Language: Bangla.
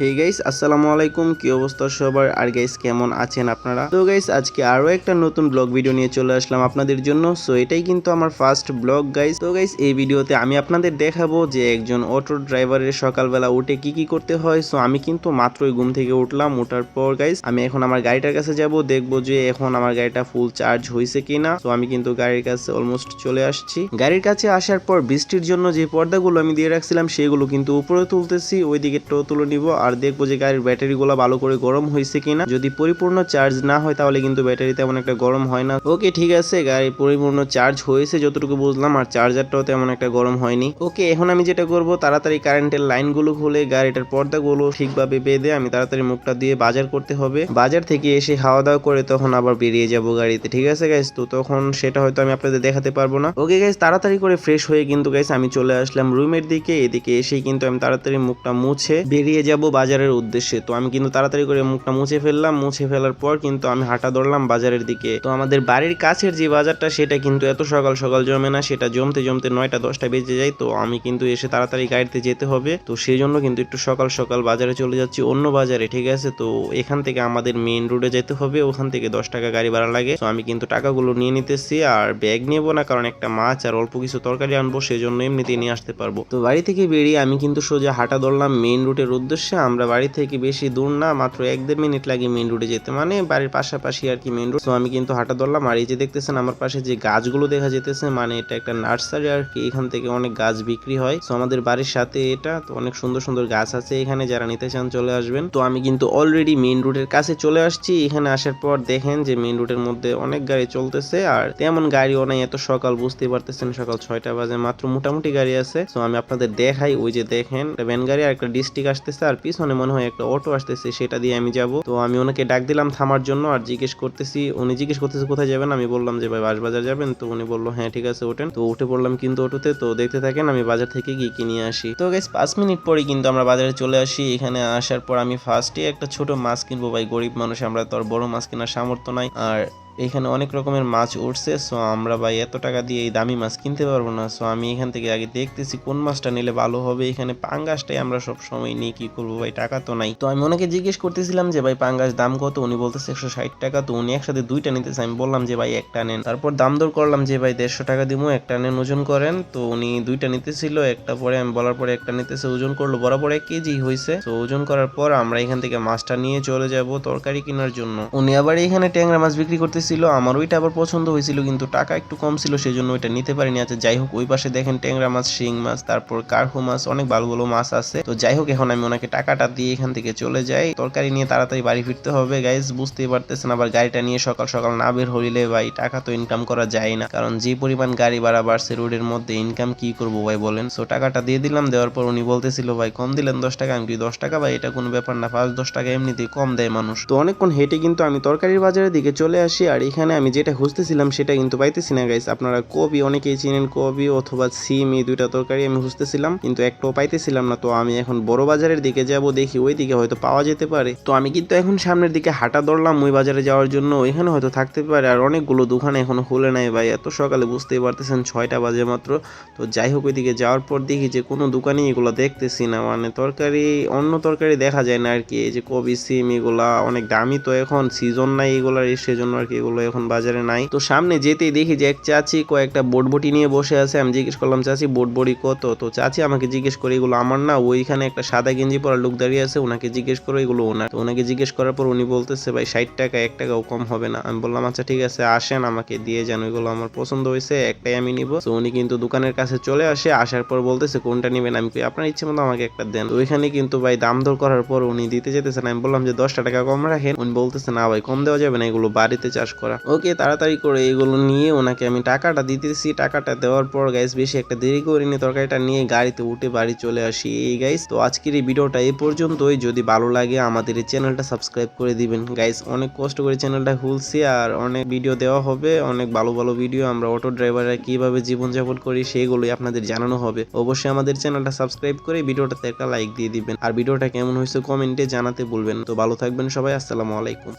হে গাইস আসসালামু আলাইকুম। কি অবস্থা সবার? আর গাইস কেমন আছেন আপনারা? তো গাইস আজকে আরও একটা নতুন ব্লগ ভিডিও নিয়ে চলে আসলাম আপনাদের জন্য। সো এটাই কিন্তু আমার ফার্স্ট ব্লগ গাইস তো গাইস এই ভিডিওতে আমি আপনাদের দেখাবো যে একজন অটো ড্রাইভারের সকালবেলা উঠে কি কি করতে হয়। সো আমি কিন্তু মাত্রই ঘুম থেকে উঠলাম। ওঠার পর গাইস আমি এখন আমার গাড়িটার কাছে যাব। দেখব যে এখন আমার গাড়িটা ফুল চার্জ হয়েছে কিনা। তো আমি কিন্তু গাড়ির কাছে অলমোস্ট চলে আসছি। গাড়ির কাছে আসার পর বৃষ্টির জন্য যে পর্দাগুলো আমি দিয়ে রাখছিলাম, সেগুলো কিন্তু উপরে তুলতেছি। ওই দিকেরটাও তুলে নিব। আর দেখব যে গাড়ির ব্যাটারিগুলো ভালো করে গরম হয়েছে কিনা। যদি পরিপূর্ণ চার্জ না হয়, তাহলে কিন্তু ব্যাটারি তেমন একটা গরম হয় না। ওকে ঠিক আছে গাড়ি পরিপূর্ণ চার্জ হয়েছে যতটুকু বুঝলাম, আর চার্জারটাও তেমন একটা গরম হয়নি। ওকে এখন আমি যেটা করব, তাড়াতাড়ি কারেন্টের লাইনগুলো খুলে গাড়িটার পর্দাগুলো ঠিকভাবে বেঁধে আমি তাড়াতাড়ি মুখটা দিয়ে বাজার করতে হবে। বাজার থেকে এসে খাওয়া দাওয়া করে তখন আবার বেরিয়ে যাব গাড়িতে, ঠিক আছে গাইস তো তখন সেটা হয়তো আমি আপনাদের দেখাতে পারব না। ওকে গাইস তাড়াতাড়ি করে ফ্রেশ হয়ে কিন্তু গাইস আমি চলে আসলাম রুমের দিকে। এদিকে এসেই কিন্তু আমি তাড়াতাড়ি মুখটা মুছে বেরিয়ে যাব বাজারের উদ্দেশ্যে। তো আমি কিন্তু তাড়াতাড়ি করে মুখটা মুছে ফেললাম, মুছে ফেলার পর কিন্তু আমি হাঁটা ধরলাম বাজারের দিকে। তো আমাদের বাড়ির কাছের যে বাজারটা, সেটা কিন্তু এত সকাল সকাল জমে না, সেটা জমতে জমতে নয়টা দশটা বেজে যায়। তো আমি কিন্তু এসে তাড়াতাড়ি গাড়িতে যেতে হবে। তো সেই জন্য কিন্তু একটু সকাল সকাল বাজারে চলে যাচ্ছি অন্য বাজারে, ঠিক আছে? তো এখান থেকে আমাদের মেইন রোডে যেতে হবে। ওখান থেকে দশ টাকা গাড়ি ভাড়া লাগে। তো আমি কিন্তু টাকাগুলো নিয়ে নিতেছি আর ব্যাগ নেব না, কারণ একটা মাছ আর অল্প কিছু তরকারি আনব সেই জন্য এমনিতেই নিয়ে আসতে পারব। তো বাড়ি থেকে বেরিয়ে আমি কিন্তু সোজা হাঁটা ধরলাম মেইন রুটের উদ্দেশ্যে। আমরা বাড়ি থেকে বেশি দূর না, মাত্র এক দেড় মিনিট লাগে মেইন রোডে যেতে। মানে বাড়ির পাশাপাশি আর কি মেইন রোড তো আমি কিন্তু হাঁটা ধরলাম, আর এই যে দেখতেছেন আমার পাশে যে গাছগুলো দেখা যেতেছে মানে এটা একটা নার্সারি আর কি, এখান থেকে অনেক গাছ বিক্রি হয়। তো আমাদের বাড়ির সাথে এটা, তো অনেক সুন্দর সুন্দর গাছ আছে এখানে, যারা নিতে চান চলে আসবেন। তো আমি কিন্তু অলরেডি মেইন রোডের কাছে চলে আসছি। এখানে আসার পর দেখেন যে মেইন রোডের মধ্যে অনেক গাড়ি চলতেছে, আর তেমন গাড়িও নাই, এত সকাল বুঝতেই পারতেছেন সকাল ছয়টা বাজে, মাত্র মোটামুটি গাড়ি আছে। তো আমি আপনাদের দেখাই, ওই যে দেখেন ভ্যান গাড়ি আর একটা ডিস্ট্রিক্ট আসতেছে, আর পিছনে মনে হয় একটা অটো আসতেছে, সেটা দিয়ে আমি যাব। তো আমি ওনাকে ডাক দিলাম থামার জন্য আর জিজ্ঞেস করতেছি, উনি জিজ্ঞেস করতেছে কোথায় যাবেন? আমি বললাম যে, ভাই বাজার যাবেন? তো উনি বলল হ্যাঁ ঠিক আছে, ওঠেন। তো উঠে পড়লাম কিন্তু অটোতে। তো দেখতে থাকেন, আমি বাজার থেকে গিয়ে কিনে আসি। তো গাইস পাঁচ মিনিট পরে কিন্তু আমরা বাজারে চলে আসি। এখানে আসার পর আমি ফার্স্টে একটা ছোট মাছ কিনবো। ভাই, গরিব মানুষ, আমরা তো আর বড় মাছ কেনার সামর্থ্য নাই। আর এখানে অনেক রকমের মাছ উঠছে সো আমরা ভাই এত টাকা দিয়ে এই দামি মাছ কিনতে পারব না সো আমি এখান থেকে আগে দেখতেছি কোন মাছটা নিলে ভালো হবে, এখানে পাঙ্গাসটাই আমরা সব সময় নিই, কি করব ভাই, টাকা তো নাই। তো আমি ওনাকে জিজ্ঞেস করতেছিলাম যে, ভাই, পাঙ্গাস দাম কত? উনি বলতেছে একশো ষাট টাকা, তো উনি একসাথে দুইটা নিতেছে, আমি বললাম যে, ভাই, একটা নেন। তারপর দাম দর করলাম যে, ভাই, দেড়শো টাকা দিব, একটা নেন, ওজন করেন। তো উনি দুইটা নিতেছিল, একটা পরে আমি বলার পরে একটা নিতেছে, ওজন করল, বরাবর এক কেজি হয়েছে তো ওজন করার পর আমরা এখান থেকে মাছটা নিয়ে চলে যাব তরকারি কেনার জন্য। উনি আবার এখানে ট্যাংরা মাছ বিক্রি করতেছিল আমার ওইটা আবার পছন্দ হয়েছিল, কিন্তু টাকা একটু কম ছিল সেই জন্য ওইটা নিতে পারিনি। আচ্ছা যাই হোক, ওই পাশে দেখেন ট্যাংরা মাছ, শিং মাছ, তারপর কার্হু মাছ, অনেক ভালো ভালো মাছ আছে। তো যাই হোক, এখন আমি ওনাকে টাকাটা দিয়ে এখান থেকে চলে যাই। তরকারি নিয়ে তাড়াতাড়ি বাড়ি ফিরতে হবে গাইজ বুঝতেই পারতেছেন, আবার গাড়িটা নিয়ে সকাল সকাল না বের হইলে ভাই, টাকা তো ইনকাম করা যায় না। কারণ যে পরিমাণ গাড়ি ভাড়া বাড়ছে রোডের মধ্যে ইনকাম কি করব ভাই বলেন? সো টাকাটা দিয়ে দিলাম, দেওয়ার পর উনি বলতেছিল, ভাই, কম দিলেন দশ টাকা, আমি দশ টাকা ভাই, এটা কোনো ব্যাপার না, পাঁচ দশ টাকা এমনিতেই কম দেয় মানুষ। তো অনেকক্ষণ হেঁটে কিন্তু আমি তরকারির বাজারের দিকে চলে আসি, আর এখানে আমি যেটা খুঁজতেছিলাম সেটা কিন্তু পাইতেছি না গাইস আপনারা কবি অনেকেই চিনেন কবি অথবা সিম, এই দুইটা তরকারি আমি খুঁজতেছিলাম, কিন্তু একটাও পাইতেছিলাম না। তো আমি এখন বড় বাজারের দিকে যাব, দেখি ওই দিকে হয়তো পাওয়া যেতে পারে। তো আমি কিন্তু এখন সামনের দিকে হাঁটা ধরলাম ওই বাজারে যাওয়ার জন্য। ওইখানে হয়তো থাকতে পারে আর অনেকগুলো দোকান এখনও খুলে নাই ভাই। এত সকালে বুঝতেই পারতেছেন, ছয়টা বাজে মাত্র। তো যাই হোক, ওইদিকে যাওয়ার পর দেখি যে কোনো দোকানে এগুলো দেখতেছি না। মানে তরকারি, অন্য তরকারি দেখা যায় না আর কি। এই যে কবি সিম, এগুলা অনেক দামি তো এখন সিজন নাই এগুলার, সেজন্য আর কি এগুলো এখন বাজারে নাই। তো সামনে যেতেই দেখি যে এক চাচি কয়েকটা বোটবটি নিয়ে বসে আছে। আমি জিজ্ঞেস করলাম, চাচি, বোটবড়ি কত? তো চাচি আমাকে জিজ্ঞেস করে, এগুলো আমার না? ওইখানে একটা সাদা গেঞ্জি পরা লোক দাঁড়িয়ে আছে। ওনাকে জিজ্ঞেস করে, এগুলো ওনার? তো ওনাকে জিজ্ঞেস করার পর উনি বলতেছে, ভাই, ষাট টাকা, এক টাকাও কম হবে না। আমি বললাম আচ্ছা ঠিক আছে, আসেন, আমাকে দিয়ে যান, ওইগুলো আমার পছন্দ হয়েছে, একটাই আমি নিব। তো উনি কিন্তু দোকানের কাছে চলে আসে। আসার পর বলতেছে, কোনটা নেবেন? আমি আপনার ইচ্ছে মতো আমাকে একটা দেন। ওইখানে কিন্তু ভাই দাম দর করার পর উনি দিতে যেতেছেন আমি বললাম যে, দশটা টাকা কম রাখেন। উনি বলতেছে, না ভাই, কম দেওয়া যাবে না, এগুলো বাড়িতে চাষ করা। ওকে, তাড়াতাড়ি করে এগুলো নিয়ে ওনাকে আমি টাকাটা দিতেছি। টাকাটা দেওয়ার পর গাইস বেশি একটা দেরি করিনি। তরকারিটা নিয়ে গাড়িতে উঠে বাড়ি চলে আসি। এই গাইস তো আজকের এই ভিডিওটা এই পর্যন্তই। যদি ভালো লাগে, আমাদের এই চ্যানেলটা সাবস্ক্রাইব করে দিবেন। গাইস অনেক কষ্ট করে চ্যানেলটা খুলছি আর অনেক ভিডিও দেওয়া হবে। অনেক ভালো ভালো ভিডিও আমরা অটো ড্রাইভাররা কীভাবে জীবনযাপন করি, সেগুলোই আপনাদের জানানো হবে। অবশ্যই আমাদের চ্যানেলটা সাবস্ক্রাইব করে ভিডিওটাতে একটা লাইক দিয়ে দিবেন। আর ভিডিওটা কেমন হয়েছে কমেন্টে জানাতে বলবেন তো ভালো থাকবেন সবাই। আসসালামু আলাইকুম।